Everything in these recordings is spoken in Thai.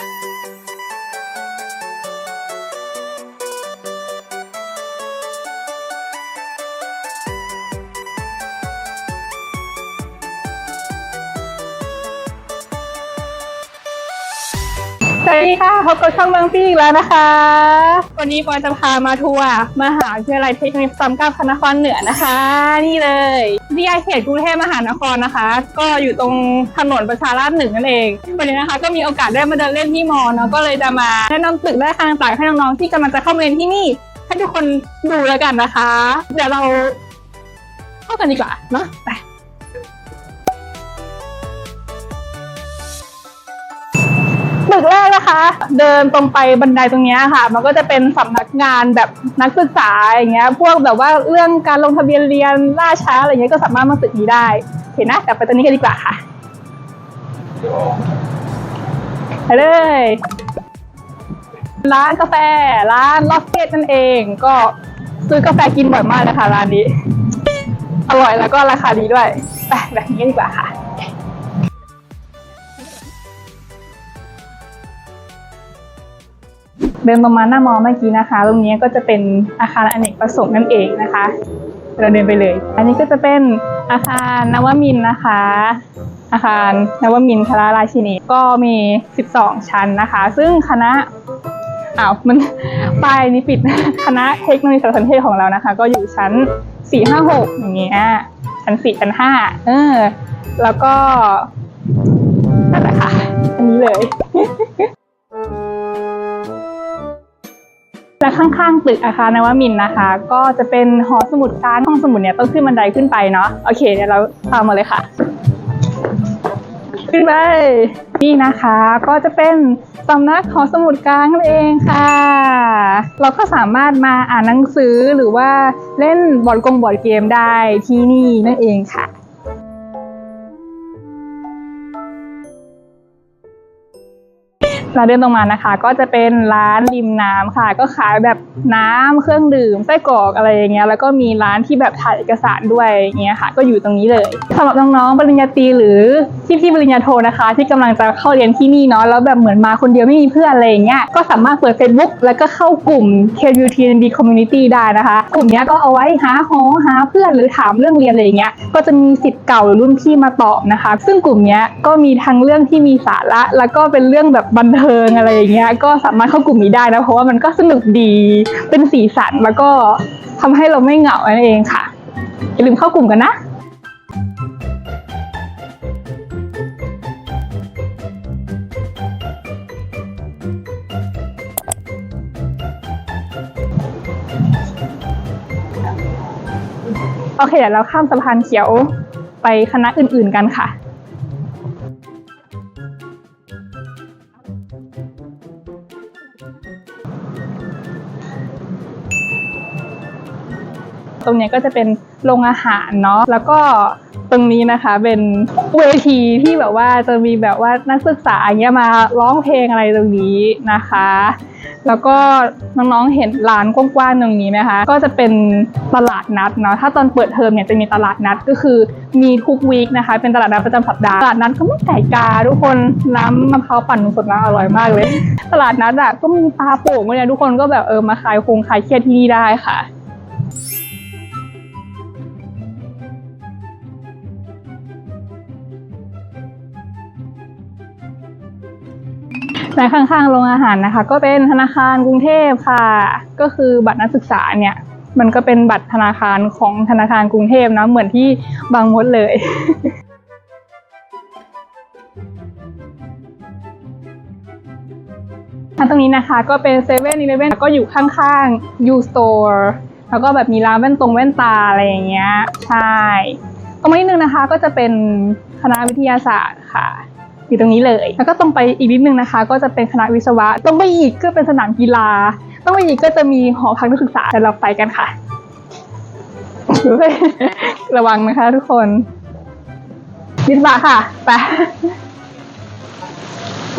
สวัสดีค่ะพบกับช่องเมืองพี่อีกแล้วนะคะ วันนี้ปอยจะพามาทัวร์มหาวิทยาลัยเทคนิคซัมเก้าพระนครเหนือนะคะ นี่เลย วิทยาเขตกรุงเทพมหานครนะคะ ก็อยู่ตรงถนนประชาราษฎร์หนึ่งนั่นเองวันนี้นะคะ ก็มีโอกาสได้มาเดินเล่นที่มอเนาะก็เลยจะมาแนะนำตึกและอาคารต่างให้น้องๆที่กำลังจะเข้ามาเรียนที่นี่ให้ทุกคนดูแล้วกันนะคะ เดี๋ยวเราเข้ากันดีกว่าเนาะไป นะคะ เดินตรงไปบันไดตรงนี้ค่ะ มันก็จะเป็นสำนักงานแบบนักศึกษาอย่างเงี้ย พวกแบบว่าเรื่องการลงทะเบียนเรียนล่าช้าอะไรเงี้ยก็สามารถมาตึกนี้ได้เห็นนะแต่ไปตรงนี้กันดีกว่าค่ะไปเลยร้านกาแฟร้านล็อกเก็ตนั่นเอง ก็ซื้อกาแฟกินบ่อยมากนะคะร้านนี้ อร่อยแล้วก็ราคาดีด้วยไปแบบนี้ดีกว่าค่ะ เดินประมาณหน้ามอเมื่อกี้นะคะ ตรงนี้ก็จะเป็นอาคารอเนกประสงค์นั่นเองนะคะ เราเดินไปเลย อันนี้ก็จะเป็นอาคารนวมินนะคะ อาคารนวมินทราราชินีก็มี 12 ชั้นนะคะ ซึ่งคณะอ้าวมันป้ายนี้ปิดคณะเทคโนโลยีสารสนเทศของเรานะคะ ก็อยู่ชั้น 4 5 6 อย่างเงี้ยชั้น 4 ชั้น 5 เออ แล้วก็นั่นแหละค่ะอันนี้เลย ข้างๆตึกอาคารนวมินนะคะ ก็จะเป็นหอสมุดกลารห้องสมุดเนี่ยต้องขึ้นบันไดขึ้นไปเนาะโอเคเดี๋ยวเราตามมาเลยค่ะ ขึ้นไปนี่นะคะก็จะเป็นสำนักหอสมุดกลางนั่นเองค่ะ เราก็สามารถมาอ่านหนังสือหรือว่าเล่นบอร์ดกงบอร์ดเกมได้ที่นี่นั่นเองค่ะ ราเดินตรงมานะคะ ก็จะเป็นร้านริมน้ำค่ะ ก็ขายแบบน้ำเครื่องดื่มไส้กรอกอะไรอย่างเงี้ยแล้วก็มีร้านที่แบบถ่ายเอกสารด้วยอย่างเงี้ยค่ะ ก็อยู่ตรงนี้เลยสำหรับน้องๆปริญญาตรีหรือที่พี่ปริญญาโทนะคะ ที่กำลังจะเข้าเรียนที่นี่เนาะแล้วแบบเหมือนมาคนเดียวไม่มีเพื่อนอะไรอย่างเงี้ยก็สามารถเปิด Facebook แล้วก็เข้ากลุ่ม KUTND Community ได้นะคะ กลุ่มนี้ก็เอาไว้หาหอหาเพื่อนหรือถามเรื่องเรียนอะไรอย่างเงี้ยก็จะมีสิทธิ์เก่าหรือรุ่นพี่มาตอบนะคะ ซึ่งกลุ่มนี้ก็มีทั้งเรื่องที่มีสาระแล้วก็เป็นเรื่องแบบบันเทงอะไรอย่างเงี้ยก็สามารถเข้ากลุ่มนี้ได้นะเพราะว่ามันก็สนุกดีเป็นสีสันแล้วก็ทำให้เราไม่เหงานั่นเองค่ะอย่าลืมเข้ากลุ่มกันนะโอเคเดี๋ยวเราข้ามสะพานเขียวไปคณะอื่นๆกันค่ะ รงนี้ก็จะเป็นโรงอาหารเนาะแล้วก็ตรงนี้นะคะเป็นเวทีที่แบบว่าจะมีแบบว่านักศึกษาอย่างเงี้ยมาร้องเพลงอะไรตรงนี้นะคะ แล้วก็น้องๆเห็นร้านกว้างๆตรงนี้ไหมคะ ก็จะเป็นตลาดนัดเนาะถ้าตอนเปิดเทอมเนี่ยจะมีตลาดนัดก็คือมีทุกวีคนะคะ เป็นตลาดนัดประจำสัปดาห์ตลาดนัดก็ไม่ไก่กาทุกคนน้ำมะพร้าวปั่นสดนะอร่อยมากเลย ตลาดนัดอะก็มีปลาโป่งด้วยนะทุกคนก็แบบเออมาขายคงขายเครียดที่นี่ได้ค่ะ และข้างๆโรงอาหารนะคะ ก็เป็นธนาคารกรุงเทพค่ะ ก็คือบัตรนักศึกษาเนี่ยมันก็เป็นบัตรธนาคารของธนาคารกรุงเทพนะเหมือนที่บางมดเลยอันตรงนี้นะคะก็เป็นเซเว่นอีเลฟเว่นก็อยู่ข้างๆ U Store แล้วก็แบบมีร้านแว่นตรงแว่นตาอะไรอย่างเงี้ย ใช่ ตรงนี้นึงนะคะก็จะเป็นคณะวิทยาศาสตร์ค่ะ อยู่ตรงนี้เลย แล้วก็ตรงไปอีกนิดนึงนะคะ ก็จะเป็นคณะวิศวะ ตรงไปอีกก็เป็นสนามกีฬาตรงไปอีกก็จะมีหอพักนักศึกษาเดี๋ยวเราไปกันค่ะ ระวังนะคะทุกคนวิศวะค่ะ ไป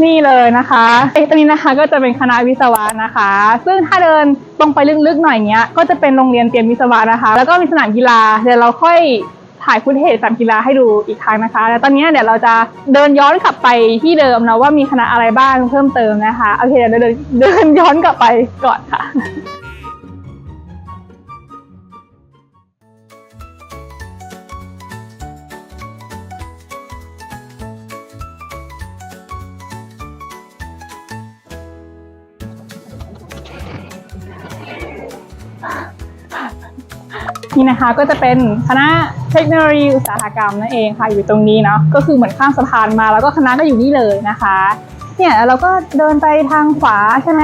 นี่เลยนะคะเอ้ตรงนี้นะคะก็จะเป็นคณะวิศวะนะคะ ซึ่งถ้าเดินตรงไปลึกๆหน่อยเนี้ย ก็จะเป็นโรงเรียนเตรียมวิศวะนะคะ แล้วก็มีสนามกีฬาเดี๋ยวเราค่อย ถ่ายฟุตเทจสนามกีฬาให้ดูอีกครั้งนะคะ แล้วตอนนี้เดี๋ยวเราจะเดินย้อนกลับไปที่เดิมนะว่ามีคณะอะไรบ้างเพิ่มเติมนะคะโอเคเดี๋ยวเดินเดินย้อนกลับไปก่อนค่ะนี่นะคะก็จะเป็นคณะ เทคโนโลยีอุตสาหกรรมนั่นเองค่ะอยู่ตรงนี้เนาะก็คือเหมือนข้ามสะพานมาแล้วก็คณะก็อยู่นี่เลยนะคะ เนี่ยเราก็เดินไปทางขวาใช่ไหม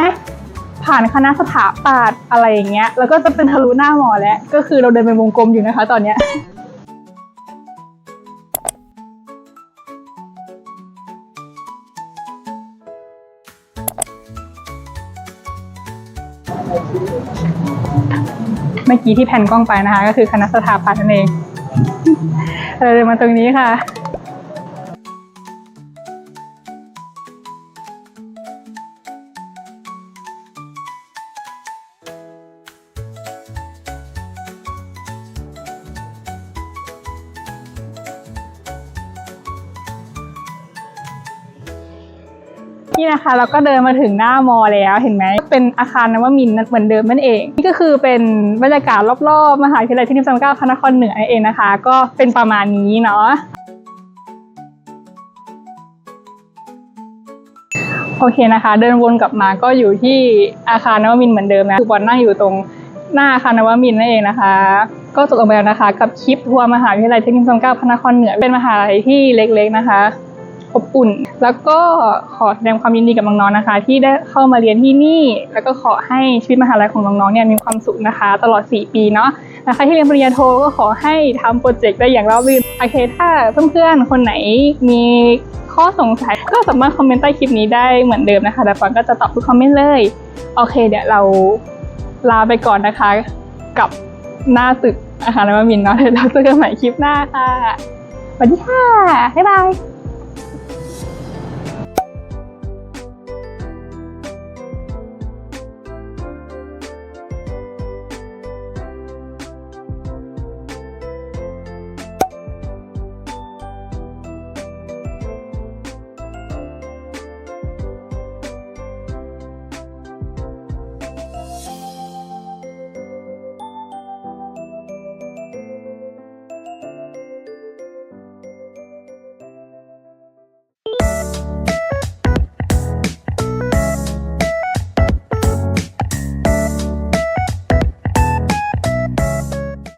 ผ่านคณะสถาปัตย์อะไรอย่างเงี้ยแล้วก็จะเป็นทะลุหน้าหมอแล้วก็คือเราเดินเป็นวงกลมอยู่นะคะ ตอนเนี้ยเมื่อกี้ที่แผ่นกล้องไปนะคะ ก็คือคณะสถาปัตย์นั่นเอง เราเดินมาตรงนี้ค่ะ นี่นะคะเราก็เดินมาถึงหน้ามอแล้วเห็นไหมเป็นอาคารนวมินเหมือนเดิมนั่นเอง นี่ก็คือเป็นบรรยากาศรอบๆมหาวิทยาลัยเทคนิคสามเก้าพระนครเหนือเองนะคะ ก็เป็นประมาณนี้เนาะโอเคนะคะ เดินวนกลับมาก็อยู่ที่อาคารนวมินเหมือนเดิมนะคือบอลนั่งอยู่ตรงหน้าอาคารนวมินนั่นเองนะคะ ก็จบลงไปแล้วนะคะ กับคลิปทัวร์มหาวิทยาลัยเทคนิคสามเก้าพระนครเหนือเป็นมหาลัยที่เล็ก ๆ นะคะ อบอุ่น แล้วก็ขอแสดงความยินดีกับน้องๆนะคะ ที่ได้เข้ามาเรียนที่นี่ แล้วก็ขอให้ชีวิตมหาลัยของน้องๆเนี่ยมีความสุขนะคะ ตลอด 4 ปีเนาะนะคะที่เรียนปริญญาโทก็ขอให้ทำโปรเจกต์ได้อย่างราบรื่นโอเคถ้าเพื่อนๆคนไหนมีข้อสงสัยก็สามารถคอมเมนต์ใต้คลิปนี้ได้เหมือนเดิมนะคะแต่ฟอนก็จะตอบทุกคอมเมนต์เลยโอเค เดี๋ยวเราลาไปก่อนนะคะ กับหน้าตึกอาคารนวมินเนาะเดี๋ยวเราเจอกันใหม่คลิปหน้าค่ะสวัสดีค่ะบ๊ายบาย